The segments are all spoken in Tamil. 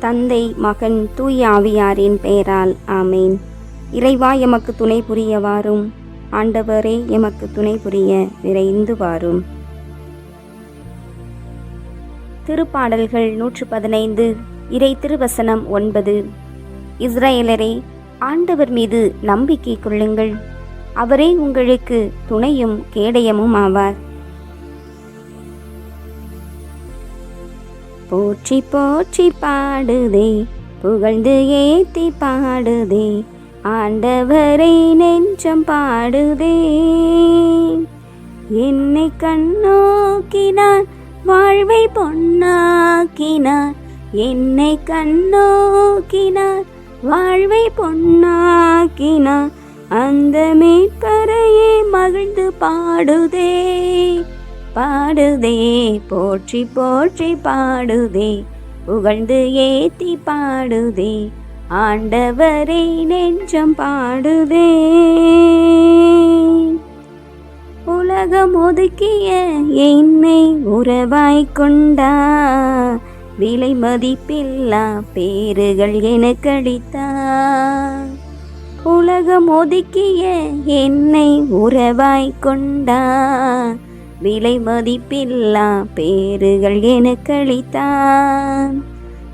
தந்தை மகன் தூய ஆவியாரின் பெயரால் ஆமேன். இறைவா எமக்கு துணை புரிய வாரும் ஆண்டவரே எமக்கு துணை புரிய விரைந்து வாரும் திருப்பாடல்கள் நூற்று பதினைந்து இறை திருவசனம் ஒன்பது. இஸ்ரேலரே ஆண்டவர் மீது நம்பிக்கை கொள்ளுங்கள். அவரே உங்களுக்கு துணையும் கேடயமும் ஆவார். போற்றி போற்றி பாடுதே. புகழ்ந்து ஏத்தி பாடுதே. ஆண்டவரை நெஞ்சம் பாடுதே. என்னை கண்ணோக்கினார் வாழ்வை பொன்னாக்கினார். என்னை கண்ணோக்கினார் வாழ்வை பொன்னாக்கினார். அந்த மீட்பரையே மகிழ்ந்து பாடுதே. பாடுதே போற்றி போற்றி பாடுதே புகழ்ந்து ஏத்தி பாடுதே ஆண்டவரை நெஞ்சம் பாடுதே. உலகம் ஒதுக்கிய என்னை உறவாய் கொண்டா விலை மதிப்பில்லா பேறுகள் எனக்கு அளித்தா. உலகம் ஒதுக்கிய என்னை உறவாய் கொண்டா விலை மதிப்பில்லா பேறுகள் எனக்கு அளித்தான்.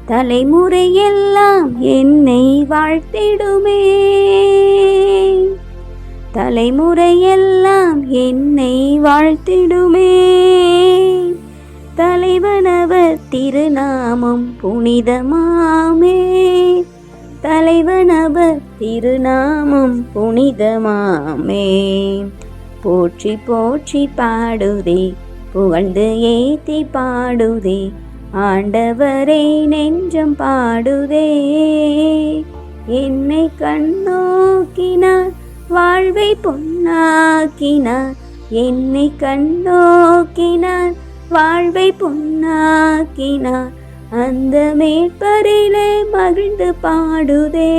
தலைமுறையெல்லாம் என்னை வாழ்த்திடுமே. தலைமுறையெல்லாம் என்னை வாழ்த்திடுமே. தலைவனவர் திருநாமம் புனிதமாமே. தலைவனவர் திருநாமம் புனிதமாமே. போற்றி போற்றி பாடுதே புகழ்ந்து ஏத்தி பாடுதே ஆண்டவரை நெஞ்சம் பாடுதே. என்னை கண்ணோக்கினார் வாழ்வை பொன்னாக்கினார். என்னை கண்ணோக்கினார் வாழ்வை பொன்னாக்கினார். அந்த மேற்பரிலே மகிழ்ந்து பாடுதே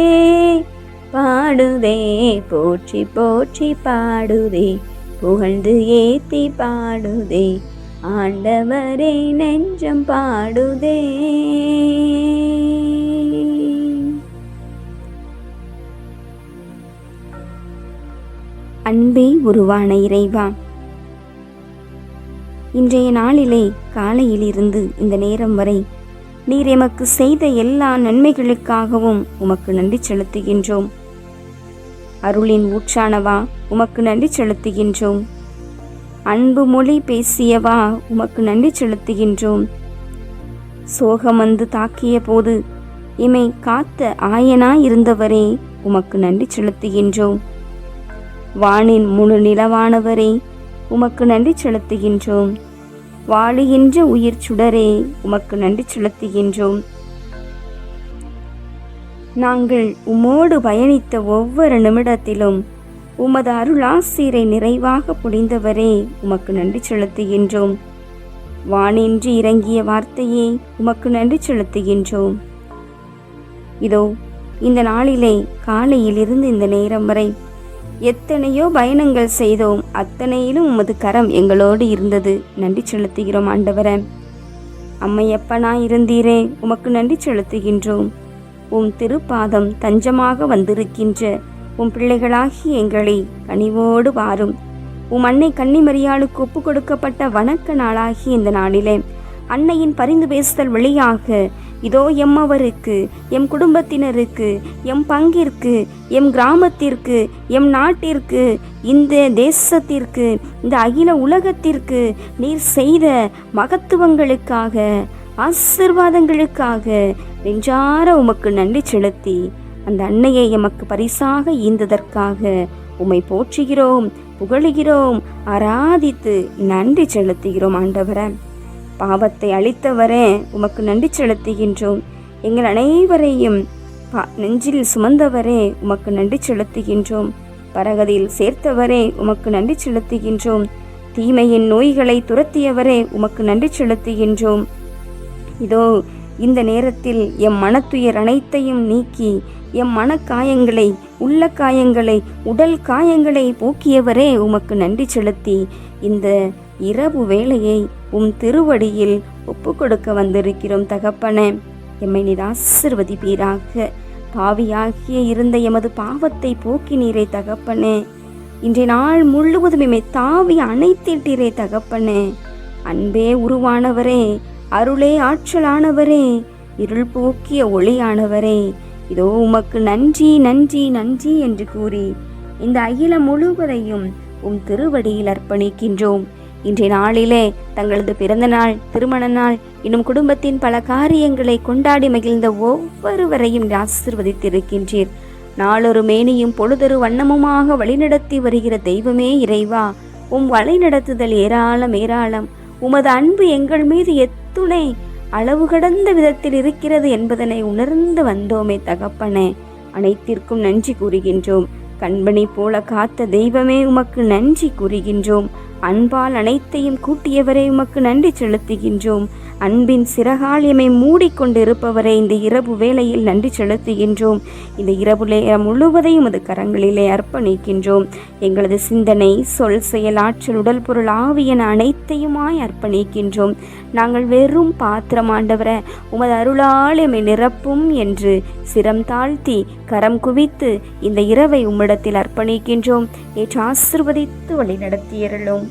பாடுதே போற்றி போற்றி பாடுதே. புகழ்ந்து ஏத்தி பாடுதே. ஆண்டவரே நெஞ்சம் பாடுதே. அன்பே உருவான இறைவா இன்றைய நாளிலே காலையிலிருந்து இந்த நேரம் வரை நீர் எமக்கு செய்த எல்லா நன்மைகளுக்காகவும் உமக்கு நன்றி செலுத்துகின்றோம். அருளின் ஊற்றானவா உமக்கு நன்றி செலுத்துகின்றோம். அன்பு மொழி பேசியவா உமக்கு நன்றி செலுத்துகின்றோம். சோகம் வந்து தாக்கிய போது இமை காத்த ஆயனாய் இருந்தவரே உமக்கு நன்றி செலுத்துகின்றோம். வானின் முழு நிலவானவரே உமக்கு நன்றி செலுத்துகின்றோம். வாழுகின்ற உயிர் சுடரே உமக்கு நன்றி செலுத்துகின்றோம். நாங்கள் உம்மோடு பயணித்த ஒவ்வொரு நிமிடத்திலும் உமது அருளாசீரை நிறைவாக புரிந்தவரே உமக்கு நன்றி செலுத்துகின்றோம். வானின்றி இறங்கிய வார்த்தையே உமக்கு நன்றி செலுத்துகின்றோம். இதோ இந்த நாளிலே காலையிலிருந்து இந்த நேரம் வரை எத்தனையோ பயணங்கள் செய்தோம். அத்தனையிலும் உமது கரம் எங்களோடு இருந்தது. நன்றி செலுத்துகிறோம் ஆண்டவரே. அம்மையப்பனா இருந்தீரே உமக்கு நன்றி செலுத்துகின்றோம். உம் திருப்பாதம் தஞ்சமாக வந்திருக்கின்ற உம் பிள்ளைகளாகி எங்களை கனிவோடு வாரும். உம் அன்னை கன்னிமரியாளுக்கு ஒப்பு கொடுக்கப்பட்ட வணக்க நாளாகி இந்த நாளிலே அன்னையின் பரிந்து பேசுதல் வழியாக இதோ எம்மவருக்கு எம் குடும்பத்தினருக்கு எம் பங்கிற்கு எம் கிராமத்திற்கு எம் நாட்டிற்கு இந்த தேசத்திற்கு இந்த அகில உலகத்திற்கு நீர் செய்த மகத்துவங்களுக்காக ஆசிர்வாதங்களுக்காக நெஞ்சார உமக்கு நன்றி செலுத்தி அந்த அன்னையை எமக்கு பரிசாக ஈந்ததற்காக உம்மை போற்றுகிறோம் புகழுகிறோம் ஆராதித்து நன்றி செலுத்துகிறோம் ஆண்டவரன் பாவத்தை அளித்தவரே உமக்கு நன்றி செலுத்துகின்றோம். எங்கள் அனைவரையும் நெஞ்சில் சுமந்தவரே உமக்கு நன்றி செலுத்துகின்றோம். பரகதியில் சேர்த்தவரே உமக்கு நன்றி செலுத்துகின்றோம். தீமையின் நோய்களை துரத்தியவரே உமக்கு நன்றி செலுத்துகின்றோம். இதோ இந்த நேரத்தில் எம் மனத்துயர் அனைத்தையும் நீக்கி எம் மனக்காயங்களை உள்ள காயங்களை உடல் காயங்களை போக்கியவரே உமக்கு நன்றி செலுத்தி இந்த இரவு வேளையை உம் திருவடியில் ஒப்பு கொடுக்க வந்திருக்கிறோம் தகப்பன. எம்மை நீர் ஆசிர்வதிப்பீராக பாவியாகிய இருந்த எமது பாவத்தை போக்கினீரே தகப்பனே. இன்றைய நாள் முழுவதும் எம்மை தாவி அணைத்திட்டீரே தகப்பனே. அன்பே உருவானவரே அருளே ஆற்றலானவரே இருள் போக்கிய ஒளியானவரே. இதோ உமக்கு நன்றி நன்றி நன்றி என்று கூறி இந்த அகிலம் முழுவதையும் உம் திருவடியில் அர்ப்பணிக்கின்றோம். இன்றைய நாளிலே தங்களது பிறந்த நாள் திருமண நாள் இன்னும் குடும்பத்தின் பல காரியங்களை கொண்டாடி மகிழ்ந்த ஒவ்வொருவரையும் ஆசிர்வதித்திருக்கின்றீர். நாளொரு மேனியும் பொழுதொரு வண்ணமுமாக வழிநடத்தி வருகிற தெய்வமே இறைவா. உம் வழிநடத்துதல் ஏராளம் ஏராளம். உமது அன்பு எங்கள் மீது துணை அளவு கடந்த விதத்தில் இருக்கிறது என்பதனை உணர்ந்து வந்தோமே தகப்பனே. அனைத்திற்கும் நன்றி கூறுகின்றோம். கண்பணி போல காத்த தெய்வமே உமக்கு நன்றி கூறுகின்றோம். அன்பால் அனைத்தையும் கூட்டியவரை உமக்கு நன்றி செலுத்துகின்றோம். அன்பின் சிறகால் எம்மை மூடிக்கொண்டிருப்பவரை இந்த இரவு வேளையில் நன்றி செலுத்துகின்றோம். இந்த இரவுலே முழுவதையும் அது கரங்களிலே அர்ப்பணிக்கின்றோம். எங்களது சிந்தனை சொல் செயல் ஆற்றல் உடல் பொருள் ஆவியன அனைத்தையுமாய் அர்ப்பணிக்கின்றோம். நாங்கள் வெறும் பாத்திரம் ஆண்டவர உமது அருளால் எம்மை நிரப்பும் என்று சிரம் தாழ்த்தி கரம் குவித்து இந்த இரவை உம்மிடத்தில் அர்ப்பணிக்கின்றோம். ஏற்று ஆசிர்வதித்து வழி நடத்தியருளும்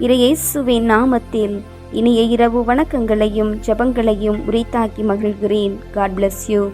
இறையேசுவின் நாமத்தில் இனிய இரவு வணக்கங்களையும் ஜபங்களையும் உரித்தாக்கி மகிழ்கிறேன். God bless you